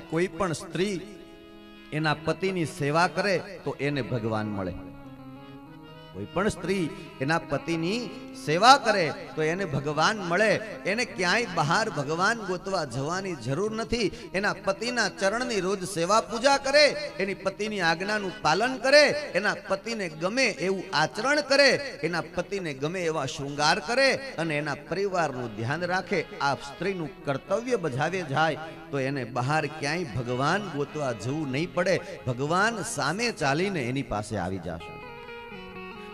કોઈ પણ સ્ત્રી એના પતિની સેવા કરે તો એને ભગવાન મળે. કોઈ પણ સ્ત્રી એના પતિની સેવા કરે, તો એને ભગવાન મળે. એને ક્યાંય બહાર ભગવાન ગોતવા જવાની જરૂર નથી. એના પતિના ચરણની રોજ સેવા પૂજા કરે, એની પતિની આજ્ઞાનું પાલન કરે, એના પતિને ગમે એવું આચરણ કરે, એના પતિને ગમે એવા શૃંગાર કરે, અને એના પરિવારનું ધ્યાન રાખે આ સ્ત્રીનું કર્તવ્ય બજાવે જાય, તો એને બહાર ક્યાંય ભગવાન ગોતવા જવું નહીં પડે. ભગવાન સામે ચાલીને એની પાસે આવી જશે.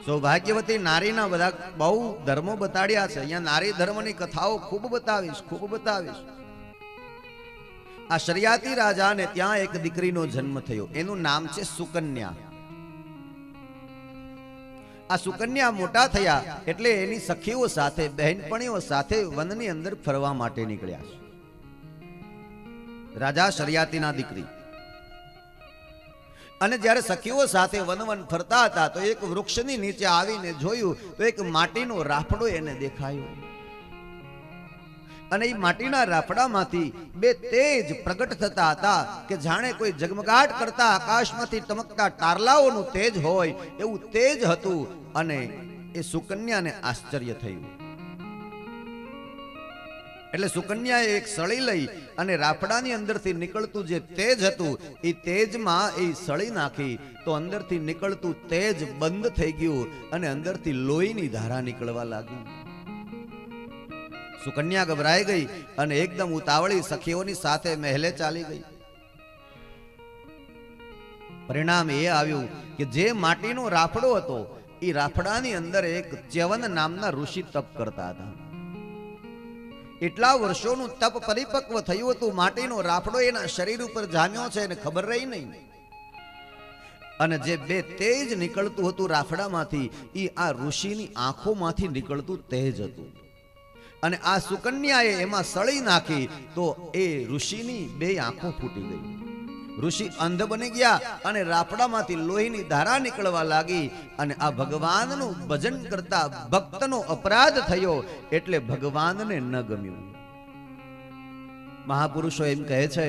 સૌભાગ્યવતી નારીના બધા બહુ ધર્મો બતાડ્યા છે. અહીંયા નારી ધર્મની કથાઓ ખૂબ બતાવીશ ખૂબ બતાવીશ. આ શરિયાતી રાજાને ત્યાં એક દીકરીનો જન્મ થયો. એનું નામ છે સુકન્યા. આ સુકન્યા મોટા થયા એટલે એની સખીઓ સાથે, બહેનપણીઓ સાથે વનની અંદર ફરવા માટે નીકળ્યા છે. રાજા શરિયાતીના દીકરી. અને જ્યારે સખીઓ સાથે વનવન ફરતા હતા, તો એક વૃક્ષની નીચે આવીને જોયું, તો એક માટીનો રાફડો એને દેખાયો. અને એ માટીના રાફડામાંથી બે તેજ પ્રગટ થતા હતા કે જાણે કોઈ જગમગાટ કરતા આકાશમાંથી ટમકતા તારલાઓનું તેજ હોય, એવું તેજ હતું અને એ સુકન્યાને આશ્ચર્ય થયું. એટલે સુકન્યાએ એક સળી લઈ અને રાફડાની અંદરથી નીકળતું જે તેજ હતું એ તેજમાં એ સળી નાખી. તો અંદરથી નીકળતું તેજ બંધ થઈ ગયું અને અંદરથી લોહીની ધારા નીકળવા લાગી. સુકન્યા ગભરાઈ ગઈ અને એકદમ ઉતાવળી સખીઓની સાથે મહેલે ચાલી ગઈ. પરિણામ એ આવ્યું કે જે માટીનો રાફડો હતો એ રાફડાની અંદર એક ચ્યવન નામના ઋષિ તપ કરતા હતા. એટલા વર્ષોનું તપ પરિપક્વ થયું હતું, માટીનો રાફડો એના શરીર ઉપર જામ્યો છે એને ખબર રહી નહીં. અને જે બે તેજ નીકળતું હતું રાફડામાંથી એ આ ઋષિની આંખોમાંથી નીકળતું તેજ હતું. અને આ સુકન્યાએ એમાં સળી નાખી, તો એ ઋષિની બે આંખો ફૂટી ગઈ. ઋષિ અંધ બની ગયા અને રાપડામાંથી લોહીની ધારા નીકળવા લાગી અને આ ભગવાનનું ભજન કરતા ભક્તનો અપરાધ થયો એટલે ભગવાનને ન ગમ્યું. મહાપુરુષો એમ કહે છે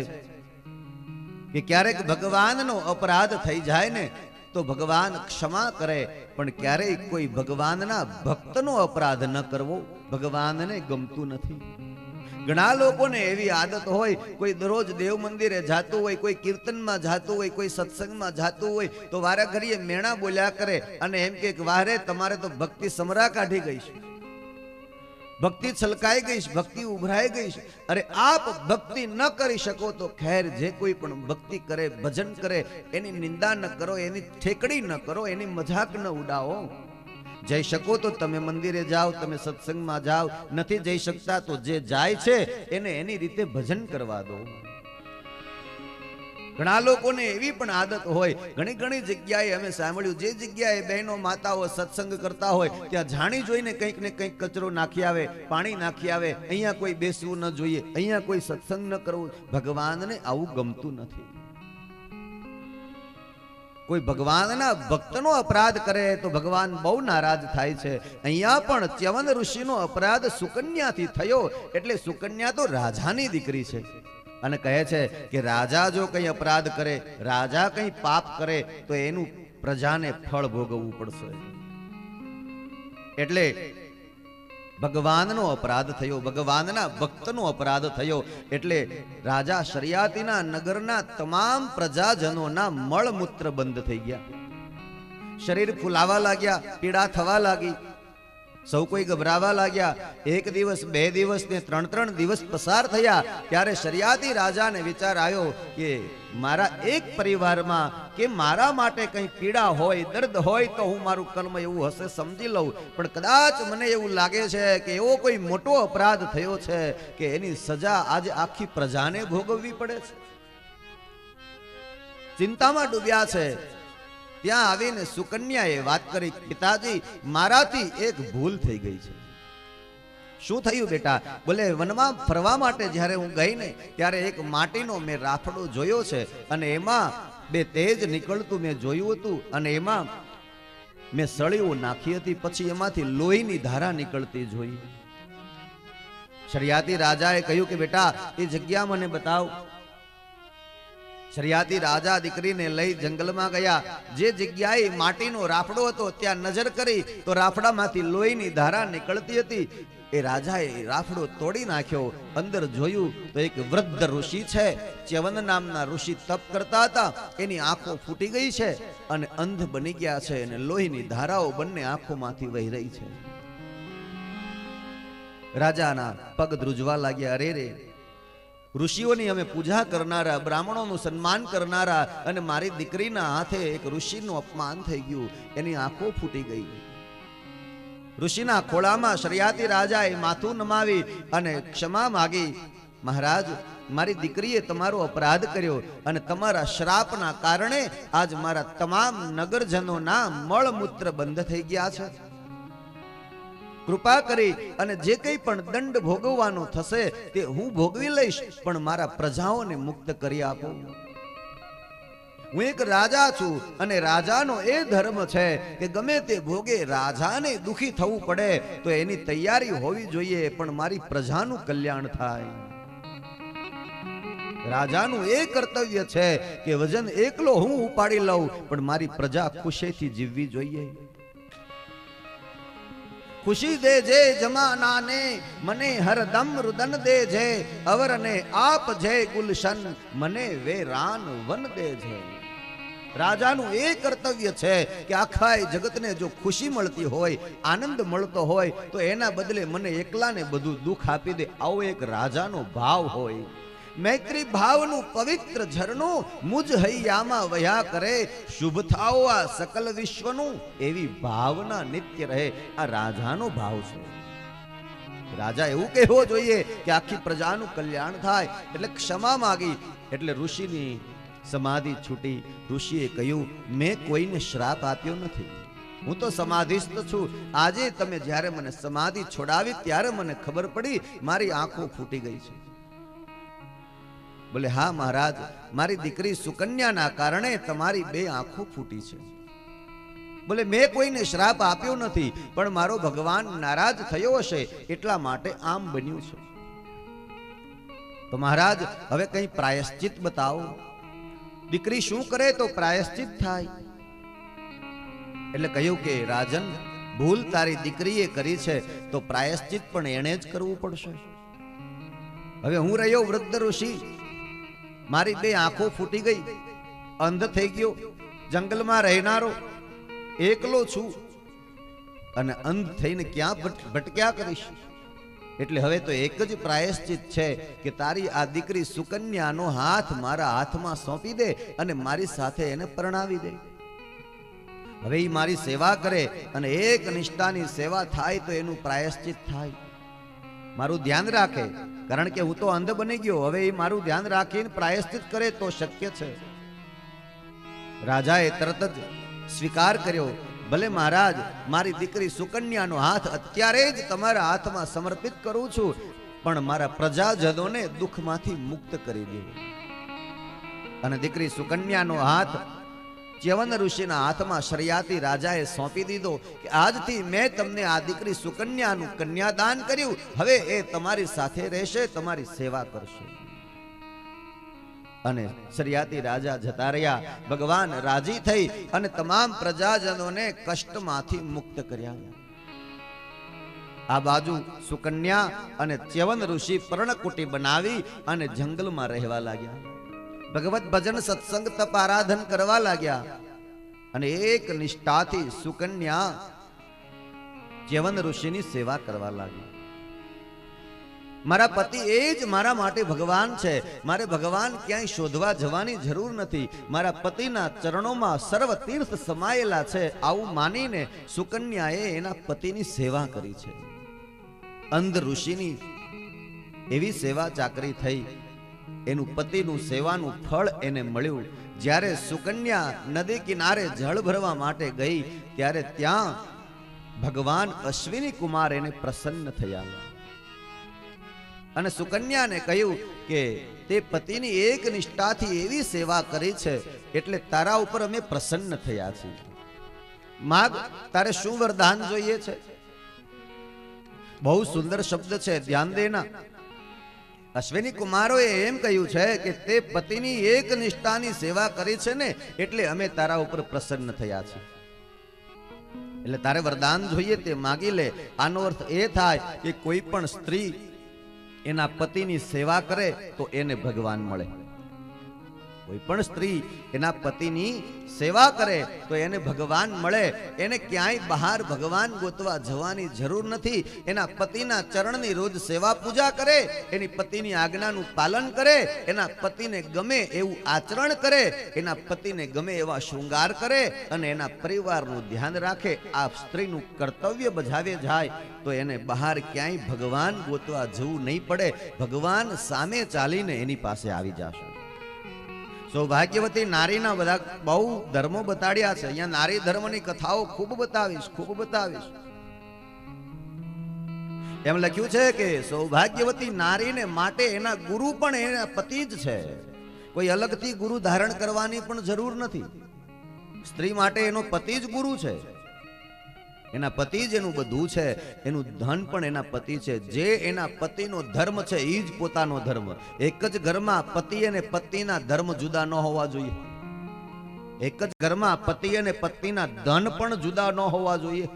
કે ક્યારેક ભગવાનનો અપરાધ થઈ જાય ને તો ભગવાન ક્ષમા કરે, પણ ક્યારેય કોઈ ભગવાનના ભક્તનો અપરાધ ન કરવો, ભગવાનને ગમતું નથી. ઘણા લોકોને એવી આદત હોય, કોઈ દરરોજ દેવ મંદિરે જાતું હોય, કોઈ કીર્તનમાં જાતું હોય, કોઈ સત્સંગમાં જાતું હોય, તો વારા ઘડીએ મેણા બોલ્યા કરે અને એમ કે વારે, તમારે તો ભક્તિ સમરા કાઢી ગઈ છે. ભક્તિ છલકાઈ ગઈ છે, ભક્તિ ઉભરાઈ ગઈ છે. અરે, આપ ભક્તિ ન કરી શકો તો ખેર જે કોઈ પણ ભક્તિ કરે, ભજન કરે, એની નિંદા ન કરો, એની ઠેકડી ન કરો, એની મજાક ન ઉડાવો. જઈ શકો તો તમે મંદિરે જાઓ, તમે સત્સંગમાં જાઓ. નથી જઈ શકતા તો જે જાય છે, એને એની રીતે ભજન કરવા દો. ઘણા લોકોને એવી પણ આદત હોય, ઘણી ઘણી જગ્યાએ અમે સાંભળ્યું, જે જગ્યાએ બહેનો, માતાઓ સત્સંગ કરતા હોય, ત્યાં જાણી જોઈને કંઈક ને કંઈક કચરો નાખી આવે, પાણી નાખી આવે, અહીંયા કોઈ બેસવું ન જોઈએ, અહીંયા કોઈ સત્સંગ ન કરવું. ભગવાનને આવું ગમતું નથી. કોઈ ભગવાનના ભક્તનો અપરાધ કરે તો ભગવાન બહુ નારાજ થાય છે. અહીંયા પણ ચ્યવન ઋષિનો અપરાધ સુકન્યાથી થયો એટલે સુકન્યા તો રાજાની દીકરી છે. અને કહે છે કે રાજા જો કંઈ અપરાધ કરે, રાજા કંઈ પાપ કરે, તો એનું પ્રજાને ફળ ભોગવવું પડશે. એટલે ભગવાનનો અપરાધ થયો, ભગવાનના ભક્તનો અપરાધ થયો. એટલે રાજા શરિયાતીના નગરના તમામ પ્રજાજનોના મળમૂત્ર બંધ થઈ ગયા. શરીર ફૂલાવા લાગ્યા, પીડા થવા લાગી. સૌ કોઈ ગભરાવા લાગ્યા. એક દિવસ, બે દિવસ ને ત્રણ ત્રણ દિવસ પસાર થયા, ત્યારે શરિયાતી રાજાને વિચાર આવ્યો કે મારા એક પરિવારમાં કે મારા માટે કંઈ પીડા હોય, દર્દ હોય તો હું મારું કર્મ એવું હશે સમજી લઉં. પણ કદાચ મને એવું લાગે છે કે એવો કોઈ મોટો અપરાધ થયો છે કે એની સજા આજે આખી પ્રજાને ભોગવવી પડે છે. ચિંતામાં ડૂબ્યા છે. ત્યાં આવીને સુકન્યાએ વાત કરી, પિતાજી, મારાથી એક ભૂલ થઈ ગઈ છે. શું થયું બેટા? બોલે, વનમાં ફરવા માટે જ્યારે હું ગઈ ને, ત્યારે એક માટીનો મેં રાફડો જોયો છે અને એમાં બે તેજ નીકળતું મેં જોયું હતું અને એમાં મેં સળીઓ નાખી હતી, પછી એમાંથી લોહીની ધારા નીકળતી જોઈ. શરિયાતી રાજાએ કહ્યું કે બેટા, એ જગ્યા મને બતાવ. શરિયાતી રાજા દીકરીને લઈ જંગલમાં ગયા. જે જગ્યાએ માટીનો રાફડો હતો, ત્યાં નજર કરી તો રાફડામાંથી લોહીની ધારા નીકળતી હતી. એ રાજાએ રાફડો તોડી નાખ્યો. અંદર જોયું તો એક વૃદ્ધ ઋષિ છે. ચ્યવન નામના ઋષિ તપ કરતા હતા. એની આંખો ફૂટી ગઈ છે અને અંધ બની ગયા છે અને લોહીની ધારાઓ બંને આંખોમાંથી વહી રહી છે. રાજાના પગ ધ્રુજવા લાગ્યા. અરે રે ઋષિઓની અમે પૂજા કરનારા, બ્રાહ્મણોનું સન્માન કરનારા અને મારી દીકરીના હાથે એક ઋષિનું અપમાન થઈ ગયું. એની આંખો ફૂટી ગઈ. ઋષિના ખોળામાં શરિયાતી રાજાએ માથું નમાવી અને ક્ષમા માગી, મહારાજ, મારી દીકરીએ તમારો અપરાધ કર્યો અને તમારા શ્રાપના કારણે આજ મારા તમામ નગરજનોના મળમૂત્ર બંધ થઈ ગયા છે. કૃપા કરી અને જે કંઈ પણ દંડ ભોગવવાનો થશે તે હું ભોગવી લઈશ, પણ મારા પ્રજાઓને મુક્ત કરી આપો. હું એક રાજા છું અને રાજાનો એ ધર્મ છે કે ગમે તે ભોગે રાજાને દુખી થવું પડે, તો એની તૈયારી હોવી જોઈએ, પણ મારી પ્રજાનું કલ્યાણ થાય. રાજાનું એ કર્તવ્ય છે કે વજન એકલો હું ઉપાડી લઉં, પણ મારી પ્રજા ખુશીથી જીવવી જોઈએ. ખુશી દે જે જમાનાને, મને હરદમ રુદન દે છે અવરને આપ જે ગુલશન, મને વેરાન વન દે છે રાજાનું એ કર્તવ્ય છે કે આખા જગતને જો ખુશી મળતી હોય, આનંદ મળતો હોય, તો એના બદલે મને એકલાને બધું દુઃખ આપી દે. આવો એક રાજાનો ભાવ હોય. મૈત્રી ભાવનું પવિત્ર ઝરણું મુજ હૈયામાં વહ્યા કરે. શુભ થાઓ આ સકલ વિશ્વનું. એવી ભાવના નિત્ય રહે. આ રાજાનો ભાવ છે. રાજા એવું કહેવો જોઈએ કે આખી પ્રજાનું કલ્યાણ થાય. એટલે ક્ષમા માગી. એટલે ઋષિની સમાધિ છૂટી. ઋષિએ કહ્યું, મેં કોઈને શ્રાપ આપ્યો નથી. હું તો સમાધિસ્થ છું. આજે તમે જ્યારે મને સમાધિ છોડાવી ત્યારે મને ખબર પડી, મારી આંખો ફૂટી ગઈ છે. બોલે, હા, મહારાજ, મારી દીકરી સુકન્યાના કારણે તમારી બે આંખો ફૂટી છે. બોલે, મેં કોઈને શ્રાપ આપ્યો નથી, પણ મારો ભગવાન નારાજ થયો હશે, એટલા માટે આમ બન્યું છે. તો મહારાજ, હવે કંઈ પ્રાયશ્ચિત બતાવો. દીકરી શું કરે તો પ્રાયશ્ચિત થાય. એટલે કહ્યું કે, રાજન, ભૂલ તારી દીકરીએ કરી છે, તો પ્રાયશ્ચિત પણ એણે જ કરવું પડશે. હવે હું રહ્યો વૃદ્ધ ઋષિ મારી બે આંખો ફૂટી ગઈ. અંધ થઈ ગયો. જંગલમાં રહેનારો એકલો છું. અને અંધ થઈને ક્યાં ભટ- ભટક્યા કરીશ? એટલે હવે તો એક જ પ્રાયશ્ચિત છે કે તારી આ દીકરી સુકન્યાનો હાથ મારા હાથમાં સોંપી દે અને મારી સાથે એને પરણાવી દે. હવે એ મારી સેવા કરે અને એક નિષ્ઠાની સેવા થાય તો એનું પ્રાયશ્ચિત થાય. મારું ધ્યાન રાખે. કારણ કે હું તો અંધ બની ગયો. હવે એ મારું ધ્યાન રાખીને પ્રાયશ્ચિત કરે તો શક્ય છે. રાજાએ તરત જ સ્વીકાર કર્યો. ભલે મહારાજ, મારી દીકરી સુકન્યાનો હાથ અત્યારે જ તમારા હાથમાં સમર્પિત કરું છું, પણ મારા પ્રજાજનોને દુઃખમાંથી મુક્ત કરી દે અને દીકરી સુકન્યાનો હાથ ચ્યવન ઋષિના હાથમાં શ્રયાતી રાજાએ સોંપી દીધો કે આજથી મેં તમને આ દીકરી સુકન્યાનું કન્યાદાન કર્યું. હવે એ તમારી સાથે રહેશે, તમારી સેવા કરશે. અને શરિયાતી રાજા જતા રહ્યા. ભગવાન રાજી થઈ અને તમામ પ્રજાજનોને કષ્ટમાંથી મુક્ત કર્યા. આ બાજુ સુકન્યા અને ચ્યવન ઋષિ પર્ણકુટી બનાવી અને જંગલમાં રહેવા લાગ્યા. ભગવત ભજન સત્સંગ તપ આરાધન કરવા લાગ્યા. અને એક નિષ્ઠાથી સુકન્યા જીવન ઋષિની સેવા કરવા લાગી મારા પતિ એ જ મારા માટે ભગવાન છે. મારે ભગવાન ક્યાંય શોધવા જવાની જરૂર નથી. મારા પતિના ચરણોમાં સર્વ તીર્થ સમાયેલા છે. આવું માનીને સુકન્યાએ એના પતિની સેવા કરી છે. અંધ ઋષિની એવી સેવા ચાકરી થઈ. એનું પતિનું સેવાનું ફળ એને મળ્યું. જ્યારે સુકન્યા નદી કિનારે જળ ભરવા માટે ગઈ, ત્યારે ત્યાં ભગવાન અશ્વિની કુમાર એને પ્રસન્ન થયા. અને સુકન્યાને કહ્યું કે, તે પતિની એક નિષ્ઠાથી એવી સેવા કરી છે, એટલે તારા ઉપર અમે પ્રસન્ન થયા છીએ. માગ, તારે શું વરદાન જોઈએ છે? બહુ સુંદર શબ્દ છે, ધ્યાન દેના. અશ્વિની કુમારોએ એમ કહ્યું છે કે તે પતિની એક નિષ્ઠાની સેવા કરી છે ને, એટલે અમે તારા ઉપર પ્રસન્ન થયા છીએ. એટલે તારે વરદાન જોઈએ, તે માગી લે. આનો અર્થ એ થાય કે કોઈ પણ સ્ત્રી એના પતિની સેવા કરે તો એને ભગવાન મળે. કોઈ પણ સ્ત્રી એના પતિની સેવા કરે તો એને ભગવાન મળે. એને ક્યાંય બહાર ભગવાન ગોતવા જવાની જરૂર નથી. એના પતિના ચરણની રોજ સેવા પૂજા કરે, એની પતિની આજ્ઞાનું પાલન કરે, એના પતિને ગમે એવું આચરણ કરે, એના પતિને ગમે એવા શૃંગાર કરે અને એના પરિવારનું ધ્યાન રાખે. આ સ્ત્રીનું કર્તવ્ય બજાવે જાય તો એને બહાર ક્યાંય ભગવાન ગોતવા જવું નહીં પડે. ભગવાન સામે ચાલીને એની પાસે આવી જશે. સૌભાગ્યવતી નારીના બધા બહુ ધર્મો બતાડ્યા છે. અહીંયા નારી ધર્મની કથાઓ ખૂબ બતાવીશ ખૂબ બતાવીશ. એમ લખ્યું છે કે સૌભાગ્યવતી નારીને માટે એના ગુરુ પણ એના પતિ જ છે. કોઈ અલગથી ગુરુ ધારણ કરવાની પણ જરૂર નથી. સ્ત્રી માટે એનો પતિ જ ગુરુ છે. એના પતિ જ એનું બધું છે, એનું ધન પણ એના પતિ છે. જે એના પતિનો ધર્મ છે એ જ પોતાનો ધર્મ. એક જ ઘરમાં પતિ અને પતિના ધર્મ જુદા ન હોવા જોઈએ. એક જ ઘરમાં પતિ અને પત્નીના ધન પણ જુદા ન હોવા જોઈએ.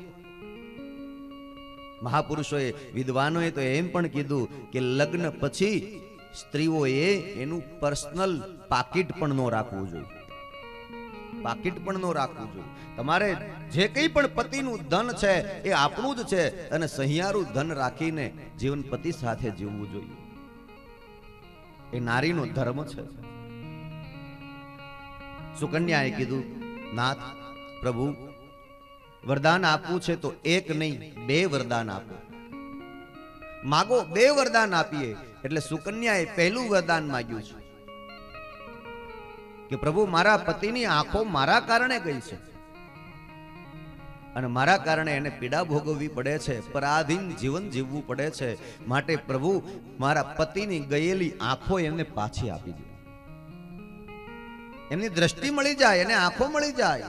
મહાપુરુષોએ, વિદ્વાનોએ તો એમ પણ કીધું કે લગ્ન પછી સ્ત્રીઓએ એનું પર્સનલ પાકીટ પણ ન રાખવું જોઈએ. પાકીટ પણ ન રાખવું જોઈએ. તમારે જે કંઈ પણ પતિનું ધન છે, એ આપણું જ છે અને સહિયારું ધન રાખીને જીવન પતિ સાથે જીવવું જોઈએ. એ નારીનો ધર્મ છે. સુકન્યાએ કીધું, નાથ, પ્રભુ, વરદાન આપવું છે તો એક નહીં, બે વરદાન આપો. માગો બે વરદાન આપીએ. એટલે સુકન્યાએ પહેલું વરદાન માગ્યું છે. કે પ્રભુ, મારા પતિની આંખો મારા કારણે ગઈ છે. અને મારા કારણે એને પીડા ભોગવવી પડે છે, પરાધીન જીવન જીવવું પડે છે. માટે પ્રભુ, મારા પતિની ગયેલી આંખો એમને પાછી આપી દો. એમની દ્રષ્ટિ મળી જાય, એને આંખો મળી જાય.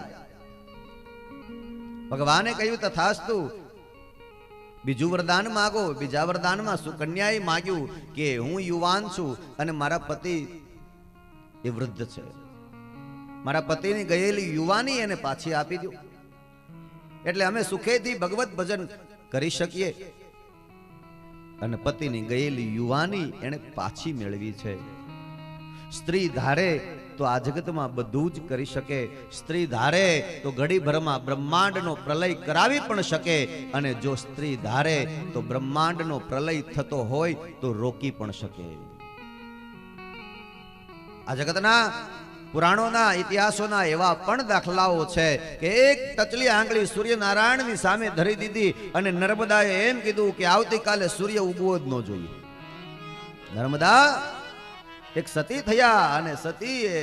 ભગવાને કહ્યું તથાસ્તુ, બીજું વરદાન માગો, બીજા વરદાનમાં સુકન્યાએ માગ્યું કે હું યુવાન છું અને મારા પતિ એ વૃદ્ધ છે. મારા પતિની ગયેલી યુવાની એને પાછી આપી દો. એટલે અમે સુખેથી ભગવત ભજન કરી શકીએ. અને પતિની ગયેલી યુવાની એને પાછી મેળવી છે. સ્ત્રી ધારે તો આ જગતમાં બધું જ કરી શકે. સ્ત્રી ધારે તો ઘડીભરમાં બ્રહ્માંડનો પ્રલય કરાવી પણ શકે. અને જો સ્ત્રી ધારે તો બ્રહ્માંડનો પ્રલય થતો હોય તો રોકી પણ શકે. આ જગતના પુરાણોના ઇતિહાસોના એવા પણ દાખલાઓ છે કે એક ટચલી આંગળી સૂર્યનારાયણની સામે ધરી દીધી અને નર્મદાએ એમ કીધું કે આવતીકાલે સૂર્ય ઉગવો જ ન જોઈએ. નર્મદા એક સતી થયા અને સતીએ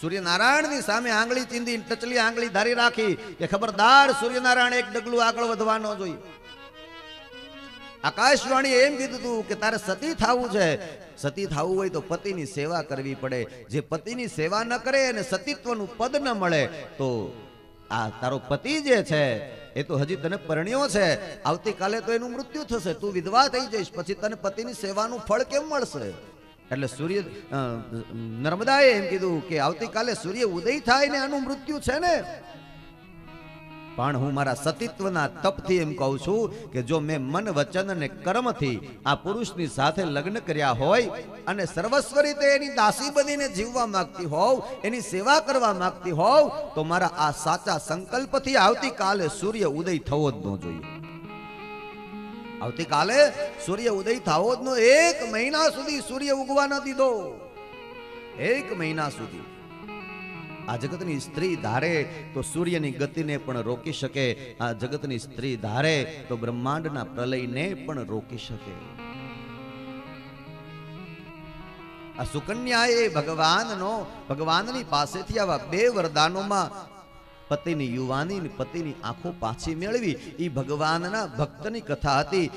સૂર્યનારાયણની સામે આંગળી ચીંધી ટચલી આંગળી ધારી રાખી કે ખબરદાર સૂર્યનારાયણ એક ડગલું આગળ વધવા ન જોઈએ. આકાશવાણી એમ કીધું હતું કે તારે સતી થવું છે. સતી થવું હોય તો પતિની સેવા કરવી પડે. જે પતિની સેવા ન કરે અને સતીત્વનું પદ ન મળે, તો આ તારો પતિ જે છે, એ તો હજી તને પરણ્યો છે. આવતીકાલે તો એનું મૃત્યુ થશે. તું વિધવા થઈ જઈશ. પછી તને પતિની સેવાનું ફળ કેમ મળશે? એટલે સૂર્ય નર્મદાએ એમ કીધું કે આવતીકાલે સૂર્ય ઉદય થાય ને આનું મૃત્યુ છે ને? પણ હું મારા સતીત્વના તપથી એમ કહું છું કે જો મેં મન, વચન અને કર્મથી આ પુરુષની સાથે લગ્ન કર્યા હોય અને સર્વસ્વ રીતે એની દાસી બનીને જીવવા માંગતી હોવ એની સેવા કરવા માંગતી હોવ તો મારા આ સાચા સંકલ્પથી આવતીકાલે સૂર્ય ઉદય થવો જ ન જોઈએ. આવતીકાલે સૂર્ય ઉદય થવો જ નો, એક મહિના સુધી સૂર્ય ઉગવા ન દીધો. એક મહિના સુધી. આ જગતની સ્ત્રી ધારે તો સૂર્યની ગતિને પણ રોકી શકે. આ જગતની સ્ત્રી ધારે તો બ્રહ્માંડના પ્રલયને પણ રોકી શકે. આ સુકન્યાએ ભગવાનનો, ભગવાનની પાસેથી આવા બે વરદાનોમાં પતિની યુવાની પતિની આંખો પાછી મેળવી. એ ભગવાનના ભક્તની કથા હતી.